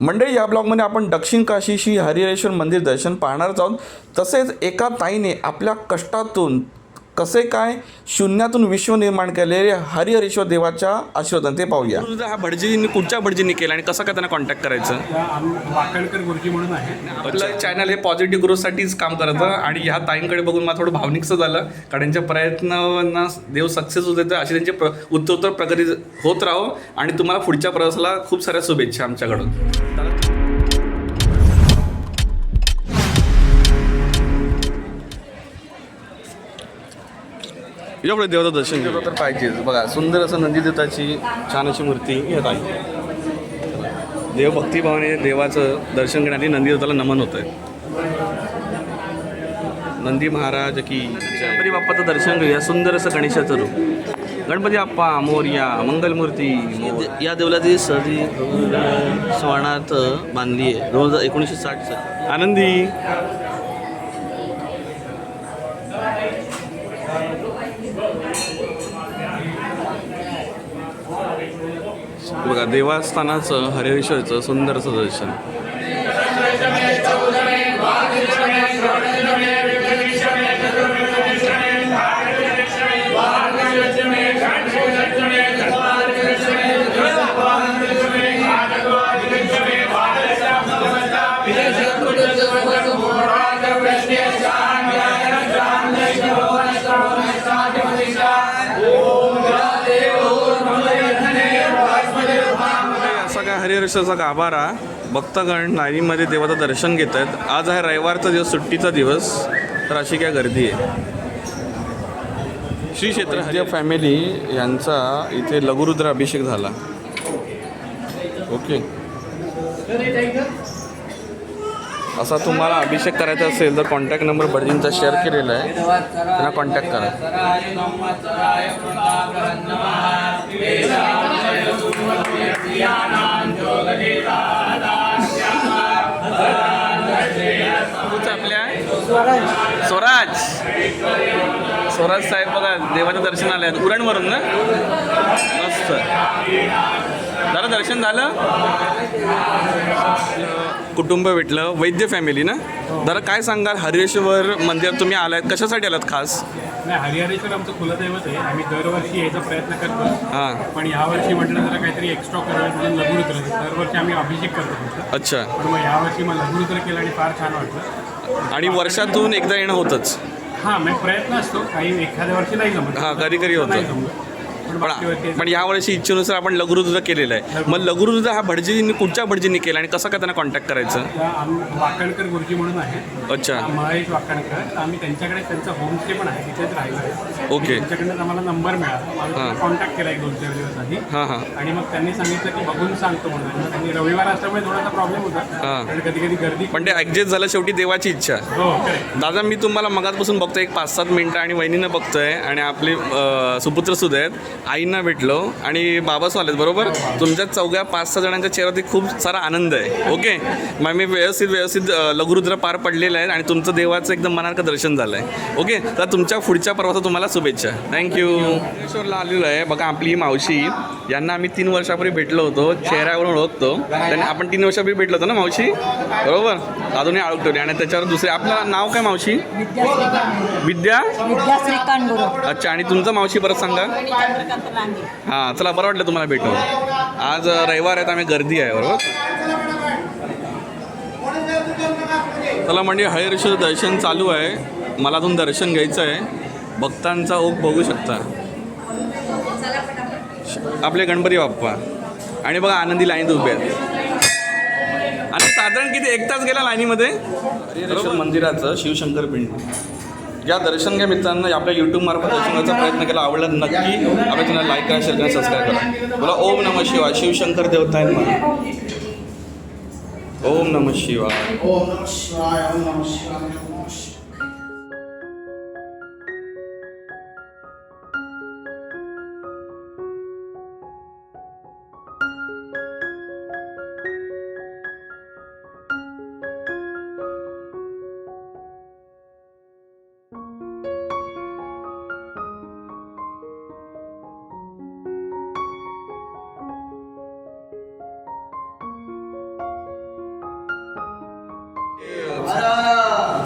मंडळी या ब्लॉगमध्ये आपण दक्षिण काशी श्री हरिहरेश्वर मंदिर दर्शन पाहणारच आहोत. तसेच एका ताईने आपल्या कष्टातून कसे काय शून्यातून विश्व निर्माण केलेले हरिहरेश्वर देवाच्या आशीर्वादाने ते पाहूया. हा भटजींनी कुठच्या भटजींनी केला आणि कसं काय त्यांना कॉन्टॅक्ट करायचं? वाकणकर गुरुजी म्हणून आहे. आपलं चॅनल हे पॉझिटिव्ह ग्रोथसाठीच काम करतं आणि ह्या ताईंकडे बघून मला थोडं भावनिकचं झालं कारण त्यांच्या प्रयत्नांना देव सक्सेस होत येतं अशी त्यांची प्र उत्तरोत्तर प्रगती होत राहो. आणि तुम्हाला पुढच्या प्रवासाला खूप साऱ्या शुभेच्छा आमच्याकडून. यापुढे देवाचं दर्शन घेतो तर पाहिजेच. बघा सुंदर असं नंदीदेवताची छान अशी मूर्ती येत आहे. देवभक्तिभावाने देवाचं दर्शन घेण्यासाठी नंदीदेवताला नमन होत आहे नंदी महाराज की गणपती बाप्पाचं दर्शन घेऊया. सुंदर असं गणेशाचं रूप. गणपती बाप्पा मोर्या मंगलमूर्ती मोर. या देवळाची सदी स्वर्णार्थ बांधली आहे. दोन हजार एकोणीसशे साठ आनंदी. बघा देवस्थानाचं हरिहरेश्वरचं सुंदर दर्शन महाराष्ट्राचा गाभारा भक्तगण लाईनीमध्ये देवाचं दर्शन घेत आहेत. आज आहे रविवारचा दिवस सुट्टीचा दिवस. तर अशी काय गर्दी आहे? श्री क्षेत्र हरिया फॅमिली यांचा इथे लघुरुद्र अभिषेक झाला. ओके. असा तुम्हाला अभिषेक करायचा असेल तर कॉन्टॅक्ट नंबर भटजींचा शेअर केलेला आहे. त्यांना कॉन्टॅक्ट करा. स्वराज. स्वराज साहेब बघा देवाच्या दर्शन आले आहेत उरणवरून ना? मस्त. झालं दर्शन झालं? कुटुंब भेटलं वैद्य फॅमिली ना? जरा काय सांगाल? हरिहरेश्वर मंदिरात तुम्ही आलात कशासाठी आलात खास? नाही हरिहरेश्वर आमचं कुलदैवत आहे. आम्ही दरवर्षी यायचा प्रयत्न करतो. हां. पण यावर्षी म्हटलं जरा काहीतरी एक्स्ट्रा करायचं म्हणून लघुरुद्र दरवर्षी आम्ही अभिषेक करतो अच्छा. पण मग यावर्षी मग लघुरुद्र केलं आणि फार छान वाटलं. आणि वर्षातून एकदा येणं होतंच. हां मग प्रयत्न असतो. काही एखाद्या वर्षी नाही जमत. हां, कधी-कधी होतं. पण पण यावर्षी इच्छेनुसार आपण लघुरुद्र केलेलं आहे. मग लघुरुद्र हा भटजींनी कुठच्या भटजींनी केला आणि कसं काय त्यांना कॉन्टॅक्ट करायचं? वाकणकर गुरुजी म्हणून आहे. अच्छा. महेश वाकणकर. आम्ही त्यांच्याकडे त्यांचा होमस्टे पण आहे. तिथेच राहिलो ओके. त्यांच्याकडनं आम्हाला नंबर मिळाला. कॉन्टॅक्ट केला एक दोन चार दिवस आधी. हां हां. आणि मग त्यांनी सांगितलं की बघून सांगतो म्हणून. त्यांनी रविवार असल्यामुळे थोडासा प्रॉब्लेम होता. हां. कधी कधी गर्दी पण ते ॲडजस्ट झालं शेवटी देवाची इच्छा. हो दादा मी तुम्हाला मगाचपासून बघतोय एक पाच सात मिनटं आणि वहिनीनं बघतोय आणि आपले सुपुत्र सुद्धा आहेत आईंना भेटलो आणि बाबासो आलेत बरोबर? तुमच्या चौघ्या पाच सहा जणांच्या चेहऱ्यावरती खूप सारा आनंद आहे ओके? मग मी व्यवस्थित व्यवस्थित लघुरुद्र पार पडलेलं आहे आणि तुमचं देवाचं एकदम मनार्क दर्शन झालं आहे ओके? तर तुमच्या पुढच्या प्रवासात तुम्हाला शुभेच्छा. थँक्यू भुवनेश्वरला आलेलो आहे. बघा आपली ही मावशी यांना आम्ही तीन वर्षापूर्वी भेटलो होतो चेहऱ्यावरून ओळखतो. त्यांनी आपण तीन वर्षापूर्वी भेटलो होतो ना मावशी? बरोबर? अजूनही ओळखतो आणि त्याच्यावर दुसरे आपलं नाव काय मावशी? विद्या? विद्या श्रीकांत गुरु. अच्छा आणि तुमचं मावशी परत सांगा. हां चला बरं वाटलं तुम्हाला भेटून. आज रविवार आहे त्यामुळे गर्दी आहे बरोबर? चला म्हणजे हरिहरेश्वर दर्शन चालू आहे. मला अजून दर्शन घ्यायचं आहे. भक्तांचा ओघ बघू शकता. आपले गणपती बाप्पा. आणि बघा आनंदी लाईन उभे आहेत. आणि साधारण किती एक तास गेला लाईनीमध्ये? मंदिराचं शिवशंकर पिंड. या दर्शन घ्या मित्रांनो आपल्या यूट्यूब मार्फत प्रयत्न केला आवडला नक्की आपल्या चॅनल लाईक करा शेअर करा सबस्क्राईब करा. बोला ओम नम शिवाय शिवशंकर देवता आहेत मला ओम नमः शिवाय. ओम नम शिवाय ओम नम शिवाय.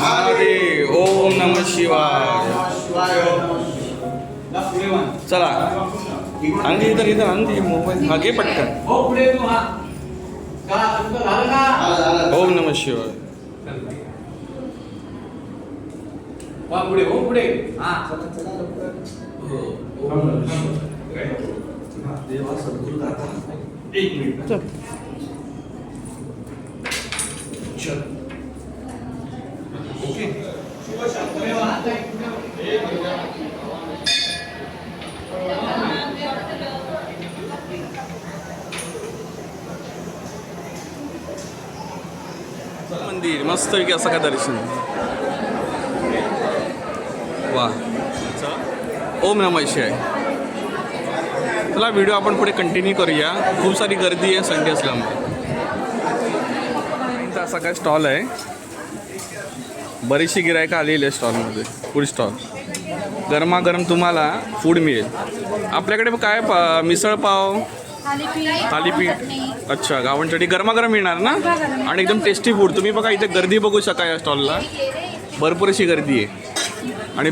महादेव ओम नम शिवाय. चला. आणखी इथं इथं आणखी मोबाईल मागे पटकन. ओम नम शिवाय. एक मिनिट ओके मंदिर असं काय दर्शन? वा. ओम नम शिवाय चला व्हिडिओ आपण पुढे कंटिन्यू करूया. खूप सारी गर्दी आहे संडे असल्यामुळे. असा काय स्टॉल आहे. बरीचशी गिरायकं आलेली आहे स्टॉलमध्ये फूड स्टॉल गरमागरम तुम्हाला फूड मिळेल. आपल्याकडे काय पा मिसळ पाव थालीपीठ अच्छा गावण चटणी गरमागरम मिळणार ना? आणि एकदम टेस्टी फूड तुम्ही बघा इथे गर्दी बघू शका या स्टॉलला भरपूर अशी गर्दी आहे. आणि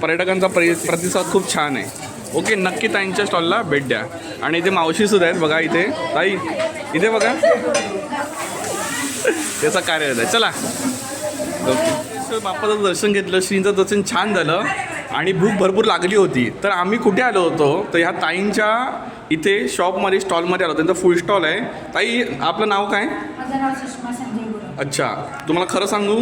पर्यटकांचा प्रि प्रतिसाद खूप छान आहे. ओके नक्की ताईंच्या स्टॉलला भेट द्या. आणि इथे मावशीसुद्धा आहेत. बघा इथे. ताई इथे बघा. त्याचा कार्य आहे चला. ओके. बाप्पाचं दर्शन घेतलं. श्रींचं दर्शन छान झालं. आणि भूक भरपूर लागली होती. तर आम्ही कुठे आलो होतो? तर ह्या ताईंच्या इथे शॉपमध्ये स्टॉलमध्ये आलो त्यांचं फुल स्टॉल आहे. ताई आपलं नाव काय? माझं नाव सुषमा संजय गुरु अच्छा. तुम्हाला खरं सांगू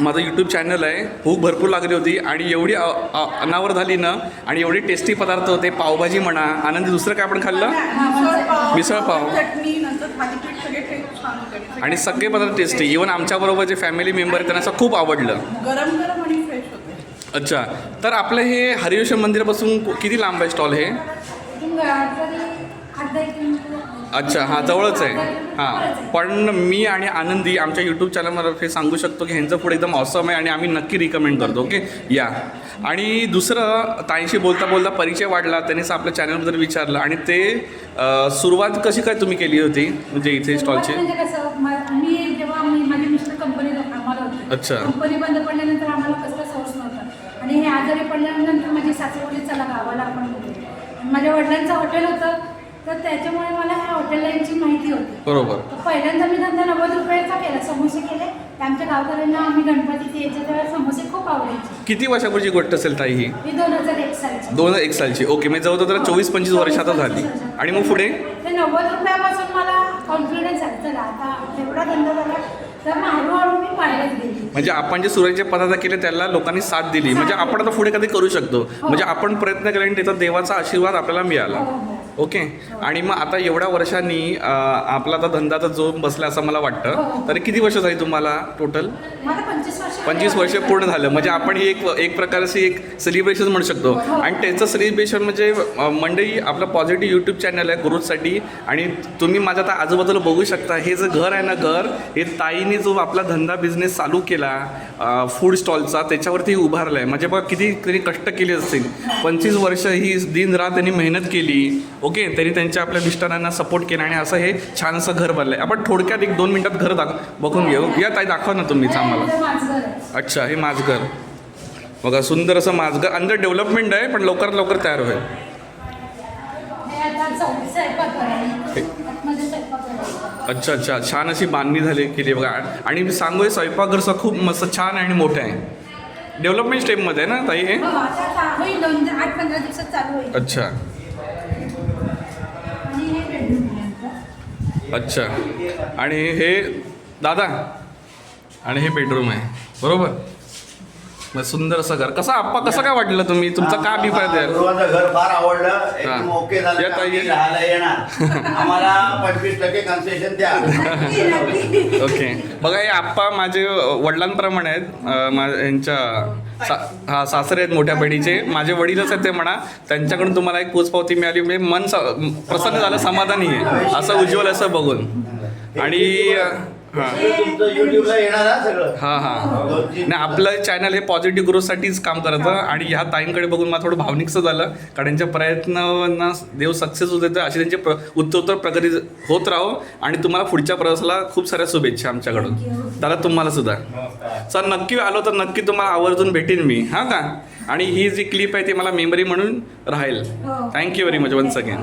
माझं यूट्यूब चॅनल आहे. भूक भरपूर लागली होती आणि एवढी अनावर झाली ना आणि एवढे टेस्टी पदार्थ होते पावभाजी म्हणा. आनंदी दुसरं काय आपण खाल्लं? मिसळ पाव. आणि सगळे पदार्थ टेस्टी इवन आमच्याबरोबर जे फॅमिली मेंबर आहेत त्यांना असं खूप आवडलं गरम गरम आणि फ्रेश होते अच्छा. तर आपलं हे हरिवेश्वर मंदिरापासून कु- किती लांब आहे स्टॉल हे? अच्छा हां जवळच आहे. हां. पण मी आणि आनंदी आमच्या यूट्यूब चॅनलमध्ये सांगू शकतो की ह्यांचं फूड एकदम ऑसम आहे आणि आम्ही नक्की रिकमेंड करतो ओके या. आणि दुसरं ताईंशी बोलता बोलता परिचय वाढला त्यांनीच आपल्या चॅनलबद्दल विचारलं आणि ते अं, सुरुवात कशी काय तुम्ही केली होती? म्हणजे इथे स्टॉलची म्हणजे कसं म- मी जेव्हा मी माझे मिस्टर कंपनीत कामाला होते. अच्छा. कंपनी बंद पडल्यानंतर आम्हाला कसला सोर्स नव्हता आणि हे आजारी पडल्यानंतर माझी सासू चला गावाला आपण बघूया." आणि माझ्या वडिलांचं हॉटेल होतं तर त्याच्यामुळे मला ह्या हॉटेल लाईनची माहिती होती. बरोबर. तर पहिल्यांदा मी धंदा नव्वद रुपयाचा केला समोसे केले. आमच्या गावकऱ्यांना आम्ही गणपतीचे याच्या तेव्हा समोसे खूप आवडायचे. किती वर्षापूर्वीची गोष्ट असेल ताई ही? मी दोन हजार एक सालची. दोन हजार एक सालची. ओके मी जवळ जवळ चोवीस पंचवीस वर्षातच झाली. आणि मग पुढे? ते नव्वद रुपयापासून मला कॉन्फिडन्स आहे चला आता एवढा धंदा झाला. तर मग हळूहळू मी म्हणजे आपण जे सुरुवातीचे पदार्थ केले त्याला लोकांनी साथ दिली. म्हणजे आपण आता पुढे कधी करू शकतो? म्हणजे आपण प्रयत्न केला आणि त्याचा देवाचा आशीर्वाद आपल्याला मिळाला. हो, हो. ओके? आणि मग आता एवढ्या वर्षांनी आपला आता धंदा तर जो बसला असं मला हो, वाटतं हो. तरी किती वर्ष झाली तुम्हाला टोटल पंचवीस वर्ष पूर्ण झालं. म्हणजे आपण ही एक एक प्रकारची एक सेलिब्रेशन म्हणू शकतो. हो. आणि त्याचं सेलिब्रेशन म्हणजे मंडळी आपलं पॉझिटिव्ह यूट्यूब चॅनल आहे ग्रोथसाठी आणि तुम्ही माझ्या आता आजूबाजूला बघू शकता हे जे घर आहे ना घर हे ताईने जो आपला धंदा बिझनेस चालू केला फूड स्टॉलचा त्याच्यावरती उभारला आहे म्हणजे बघा किती त्यांनी कष्ट केले असतील. पंचवीस वर्ष ही दिन रात त्यांनी मेहनत केली. ओके त्यांनी त्यांच्या आपल्या मिस्टरांना सपोर्ट केला आणि असं हे छान असं घर बनलं आहे आपण थोडक्यात एक दोन मिनटात घर दाख बघून घेऊ. या ताई दाखवा ना तुम्हीच आम्हाला. हे माझं घर. अच्छा हे बघा सुंदर असं माझघर अंदर डेव्हलपमेंट आहे पण लवकरात लवकर तयार होईल हे आता चौथी स्वयंपाकघर आहे आतमध्ये स्वयंपाकघर आहे. अच्छा अच्छा. छान अशी बांधणी झाली केली बघा. आणि मी सांगू स्वयंपाकघरचं खूप मस्त छान आहे आणि मोठं आहे. डेव्हलपमेंट स्टेपमध्ये ना ताई हे? हो, अच्छा. हे. अच्छा. आणि हे दादा? आणि हे बेडरूम आहे. बरोबर? मग सुंदर असं घर. कसं आप्पा कसं काय वाटलं तुम्ही? तुमचा काय अभिप्राय द्याल? घर फार आवडलं. एकदम हा. ओके झालं आम्ही. राहायला येणार. आम्हाला पंचवीस टक्के कन्सेशन द्या. ओके. बघा हे आप्पा माझे वडिलांप्रमाणे आहेत. अं, मा यांच्या सा हा सासरे आहेत मोठ्या बहिणीचे. माझे वडीलच आहेत ते म्हणा. त्यांच्याकडून तुम्हाला एक पोचपावती मिळाली. म्हणजे मन स- प्रसन्न झालं समाधानी आहे. असं उज्ज्वल असं बघून. आणि अं, तुमचं युट्यूबला येणार हा सगळं. हां हां. नाही आपलं चॅनल हे पॉझिटिव्ह ग्रोथसाठीच काम करतं आणि ह्या ताईंकडे बघून मला थोडं भावनिकचं झालं कारण त्यांच्या प्रयत्नांना देव सक्सेस होत येतं अशी त्यांची प्र उत्तरोत्तर प्रगती होत राहो आणि तुम्हाला पुढच्या प्रवासाला खूप साऱ्या शुभेच्छा आमच्याकडून. त्याला तुम्हाला सुद्धा. सर नक्की आलो तर नक्की तुम्हाला आवर्जून भेटेन मी हां का? आणि ही जी क्लिप आहे ती मला मेमरी म्हणून राहील. हो. Thank you very much once again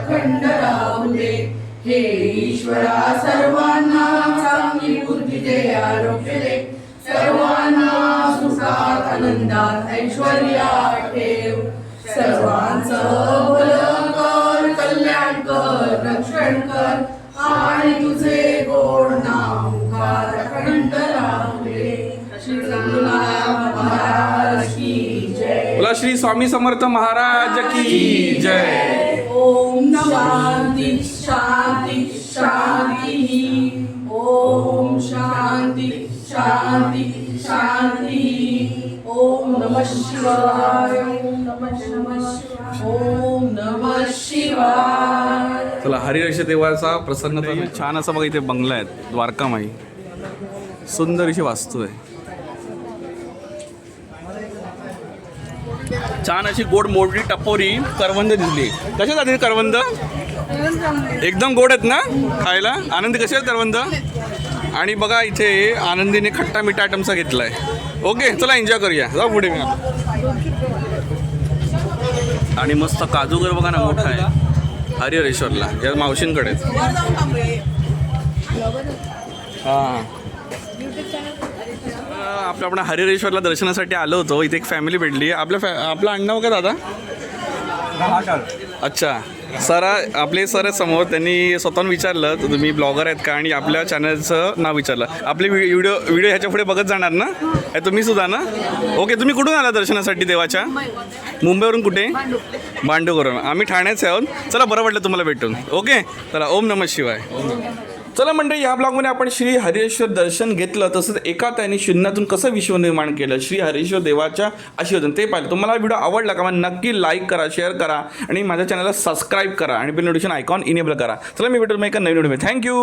अखंड राहू दे हे ईश्वरा सर्वांना चांगली बुद्धी दे आरोग्य दे. सर्वांना सुखात आनंदात ऐश्वर्या ठेव. सर्वांचं भलं कर कल्याण कर रक्षण कर. आणि तुझे श्री स्वामी समर्थ महाराज की जय. ओम शांती शांती शांती. ओम शांती शांती शांती. ओम नमः शिवाय ओम नमः शिवाय. ओम नमः शिवाय. चला हरिहर्ष देवाचा प्रसन्नता छान असा बघा इथे बंगला आहेत द्वारकामाई. सुंदर अशी वास्तू आहे. छान अशी गोड मोडली टपोरी करवंद दिसली. कशा जाते करवंद? एकदम गोड आहेत ना खायला? आनंदी कसे आहेत करवंद? आणि बघा इथे आनंदीने खट्टा मिठा आयटमचा घेतला आहे ओके चला एन्जॉय करूया. जाऊ पुढे मी. आणि मस्त काजूगर बघा ना मोठा आहे. हरिहरेश्वरला या मावशींकडे. हां. आपलं आपण हरिहरेश्वरला दर्शनासाठी आलो होतो. इथे एक फॅमिली भेटली. आपल्या फॅ आपलं आडनाव का दादा? अच्छा. सर आपले सर आहेत समोर. त्यांनी स्वतःहून विचारलं तर तुम्ही ब्लॉगर आहेत का? आणि आपल्या चॅनलचं नाव विचारलं. आपले व्हि- व्हिडिओ व्हिडिओ ह्याच्या पुढे बघत जाणार ना? हे तुम्ही सुद्धा ना? ओके तुम्ही कुठून आला दर्शनासाठी देवाच्या? मुंबईवरून कुठे? भांडूकरून आम्ही ठाण्याचे आहोत. चला बरं वाटलं तुम्हाला भेटून. ओके चला ओम नमः शिवाय. चला मंडळी या ब्लॉगमध्ये आपण श्री हरेश्वर दर्शन घेतलं तसंच एका त्याने शून्यातून कसं विश्व निर्माण केलं श्री हरेश्वर देवाच्या आशीर्वादन. ते पाहिलं तुम्हाला व्हिडिओ आवडला का मग नक्की लाईक करा शेअर करा आणि माझ्या चॅनलला सबस्क्राईब करा आणि बिल नोटिफिकेशन आयकॉन इनेबल करा. चला मी भेटू मग एका नवीन व्हिडिओ थँक्यू